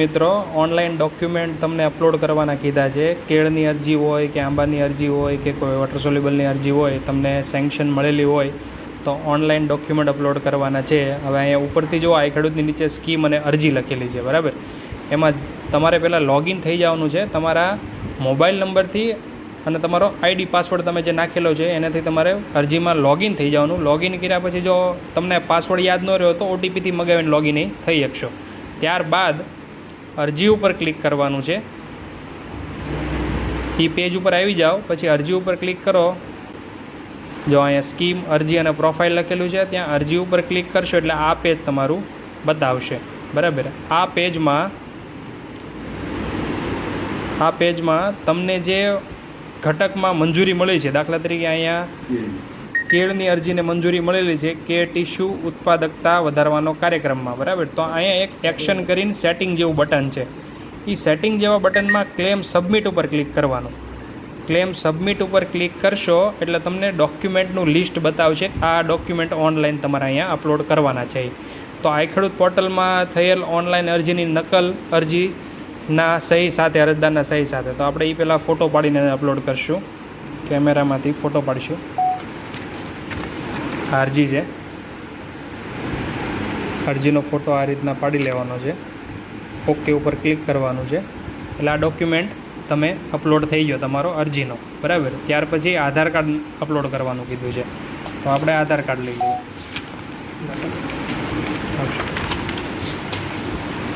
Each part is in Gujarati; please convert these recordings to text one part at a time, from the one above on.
મિત્રો ઓનલાઈન ડોક્યુમેન્ટ તમને અપલોડ કરવાના કીધા છે. કેળની અરજી હોય કે આંબાની અરજી હોય કે કોઈ વોટર સોલ્યુબલની અરજી હોય, તમને સેન્કશન મળેલી હોય, તો ઓનલાઈન ડોક્યુમેન્ટ અપલોડ કરવાના છે. હવે અહીંયા ઉપરથી જો આ ખેડૂતની નીચે સ્કીમ અને અરજી લખેલી છે, બરાબર? એમાં તમારે પહેલાં લોગિન થઈ જવાનું છે. તમારા મોબાઈલ નંબરથી અને તમારો આઈડી પાસવર્ડ તમે જે નાખેલો છે, એનાથી તમારે અરજીમાં લોગિન થઈ જવાનું. લોગિન કર્યા પછી જો તમને પાસવર્ડ યાદ ન રહ્યો તો ઓટીપીથી મગાવીને લોગિન થઈ શકશો. ત્યારબાદ અરજી ઉપર ક્લિક કરવાનું છે. એ પેજ ઉપર આવી જાઓ, પછી અરજી ઉપર ક્લિક કરો. જો અહીંયા સ્કીમ, અરજી અને પ્રોફાઇલ લખેલું છે, ત્યાં અરજી ઉપર ક્લિક કરશો એટલે આ પેજ તમારું બતાવશે. બરાબર? આ પેજમાં આ પેજમાં તમને જે ઘટકમાં મંજૂરી મળી છે, દાખલા તરીકે અહીંયા કેળની અરજીને મંજૂરી મળેલી છે કે ટીશ્યુ ઉત્પાદકતા વધારવાનો કાર્યક્રમમાં, બરાબર? તો અહીંયા એક એક્શન કરીને સેટિંગ જેવું બટન છે. એ સેટિંગ જેવા બટનમાં ક્લેમ સબમિટ ઉપર ક્લિક કરવાનું. ક્લેમ સબમિટ ઉપર ક્લિક કરશો એટલે તમને ડોક્યુમેન્ટનું લિસ્ટ બતાવશે. આ ડોક્યુમેન્ટ ઓનલાઈન તમારે અહીંયા અપલોડ કરવાના છે. તો આ ખેડૂત પોર્ટલમાં થયેલ ઓનલાઈન અરજીની નકલ અરજીના સહી સાથે, અરજદારના સહી સાથે. તો આપણે એ પહેલાં ફોટો પાડીને અપલોડ કરશું. કેમેરામાંથી ફોટો પાડીશું. અરજી છે. અરજીનો ફોટો આ રીતના પાડી લેવાનો છે. ઓકે ઉપર ક્લિક કરવાનું છે. એટલે આ ડોક્યુમેન્ટ તમે અપલોડ થઈ ગયો તમારો અરજીનો. બરાબર? ત્યાર પછી આધાર કાર્ડ અપલોડ કરવાનું કીધું છે. તો આપણે આધાર કાર્ડ લઈ લઈએ.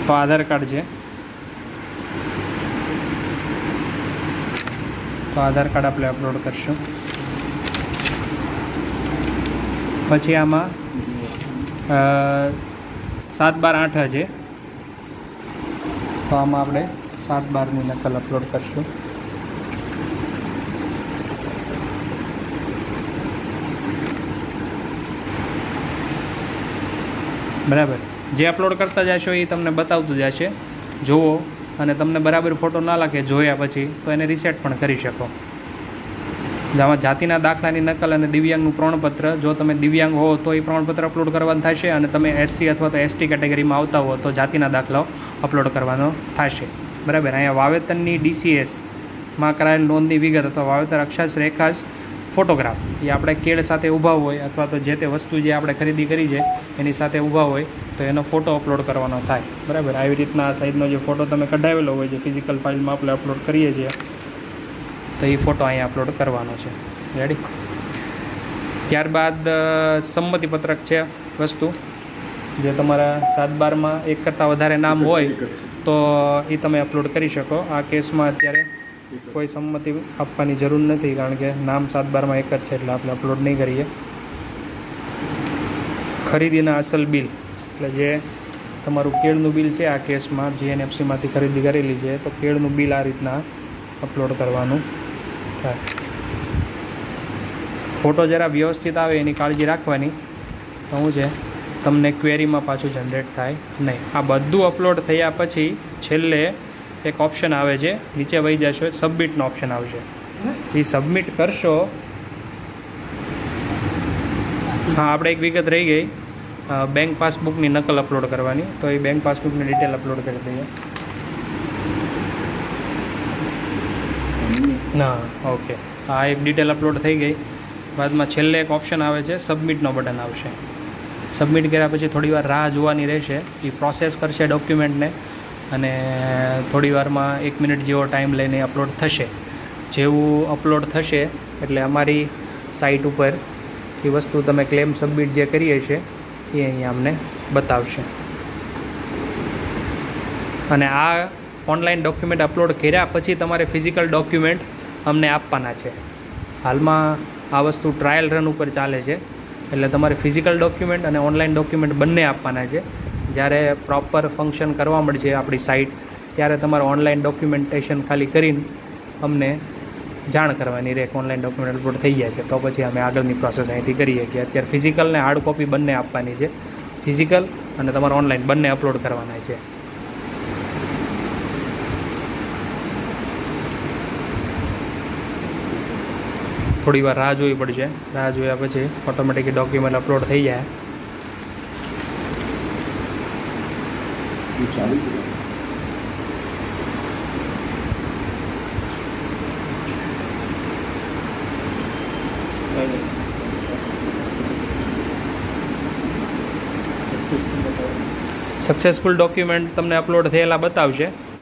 તો આધાર કાર્ડ છે. તો આધાર કાર્ડ આપણે અપલોડ કરશું. પછી આમાં સાત બાર આઠ છે તો આમાં આપણે સાત બારની નકલ અપલોડ કરશું. બરાબર. જે અપલોડ કરતા જશો એ તમને બતાવતું જશે. જુઓ અને તમને બરાબર ફોટો ના લાગે જોયા પછી તો એને રિસેટ પણ કરી શકો. જેમાં જાતિના દાખલાની નકલ અને દિવ્યાંગનું પ્રમાણપત્ર. જો તમે દિવ્યાંગ હો, તો એ પ્રમાણપત્ર અપલોડ કરવાનું થશે અને તમે એસસી અથવા તો એસટી કેટેગરીમાં આવતા હો, તો જાતિના દાખલાઓ અપલોડ કરવાનો થશે. બરાબર? અહીંયા વાવેતરની ડીસીએસમાં કરાયેલ નોંધની વિગત અથવા વાવેતર અક્ષાંશ રેખાશ ફોટોગ્રાફ એ આપણે કેળ સાથે ઊભા હોય અથવા તો જે તે વસ્તુ જે આપણે ખરીદી કરી છે, એની સાથે ઊભા હોય, તો એનો ફોટો અપલોડ કરવાનો થાય. બરાબર? આવી રીતના આ સાઈઝનો જે ફોટો તમે કઢાવેલો હોય છે ફિઝિકલ ફાઇલમાં આપણે અપલોડ કરીએ છીએ તો એ ફોટો અહીંયા અપલોડ કરવાનો છે. રેડી ત્યારબાદ સંમતિપત્રક છે વસ્તુ. જે તમારા સાત બારમાં એક કરતાં વધારે નામ હોય તો એ તમે અપલોડ કરી શકો. આ કેસમાં અત્યારે કોઈ સંમતિ આપવાની જરૂર નથી કારણ કે નામ સાત બારમાં એક જ છે એટલે આપણે અપલોડ નહીં કરીએ. ખરીદીના અસલ બિલ. એટલે જે તમારું કેળનું બિલ છે આ કેસમાં જીએનએફસીમાંથી ખરીદી કરેલી છે તો કેળનું બિલ આ રીતના અપલોડ કરવાનું. થાય. ફોટો જરા વ્યવસ્થિત આવે એની કાળજી રાખવાની. તો શું છે તમને ક્વેરીમાં પાછું જનરેટ થાય. નહીં આ બધું અપલોડ થયા પછી છેલ્લે એક ઓપ્શન આવે છે નીચે વહી જશો સબમિટનો ઓપ્શન આવશે. એ સબમિટ કરશો. હા આપણે એક વિગત રહી ગઈ. બેંક પાસબુકની નકલ અપલોડ કરવાની. તો એ બેંક પાસબુકની ડિટેલ અપલોડ કરી દઈએ. ના ઓકે હા એક ડિટેલ અપલોડ થઈ ગઈ. બાદમાં છેલ્લે એક ઓપ્શન આવે છે સબમિટનો બટન આવશે. સબમિટ કર્યા પછી થોડી વાર રાહ જોવાની રહેશે. એ પ્રોસેસ કરશે ડોક્યુમેન્ટને અને થોડી વારમાં એક મિનિટ જેવો ટાઈમ લઈને અપલોડ થશે. જેવું અપલોડ થશે, એટલે અમારી સાઇટ ઉપર એ વસ્તુ તમે ક્લેમ સબમિટ જે કરીએ છીએ, એ અહીંયા અમને બતાવશે. અને આ ઓનલાઈન ડોક્યુમેન્ટ અપલોડ કર્યા પછી તમારે ફિઝિકલ ડોક્યુમેન્ટ અમને આપવાના છે. હાલમાં આ વસ્તુ ટ્રાયલ રન ઉપર ચાલે છે. એટલે તમારે ફિઝિકલ ડોક્યુમેન્ટ અને ઓનલાઈન ડોક્યુમેન્ટ બંને આપવાના છે. જ્યારે પ્રોપર ફંક્શન કરવા મળશે આપણી સાઇટ ત્યારે તમારે ઓનલાઈન ડોક્યુમેન્ટેશન ખાલી કરીને અમને જાણ કરવાની રહે ઓનલાઈન ડોક્યુમેન્ટ અપલોડ થઈ ગયા છે. તો પછી અમે આગળની પ્રોસેસ અહીંથી કરીએ કે અત્યારે ફિઝિકલ ને હાર્ડ કોપી બંને આપવાની છે. ફિઝિકલ અને તમારે ઓનલાઈન બંને અપલોડ કરવાના છે. થોડી વાર રાહ જોવી પડશે. રાહ જોયા પછી ઓટોમેટિક ડોક્યુમેન્ટ અપલોડ થઈ જાય. સક્સેસફુલ ડોક્યુમેન્ટ તમને અપલોડ થયેલા બતાવશે.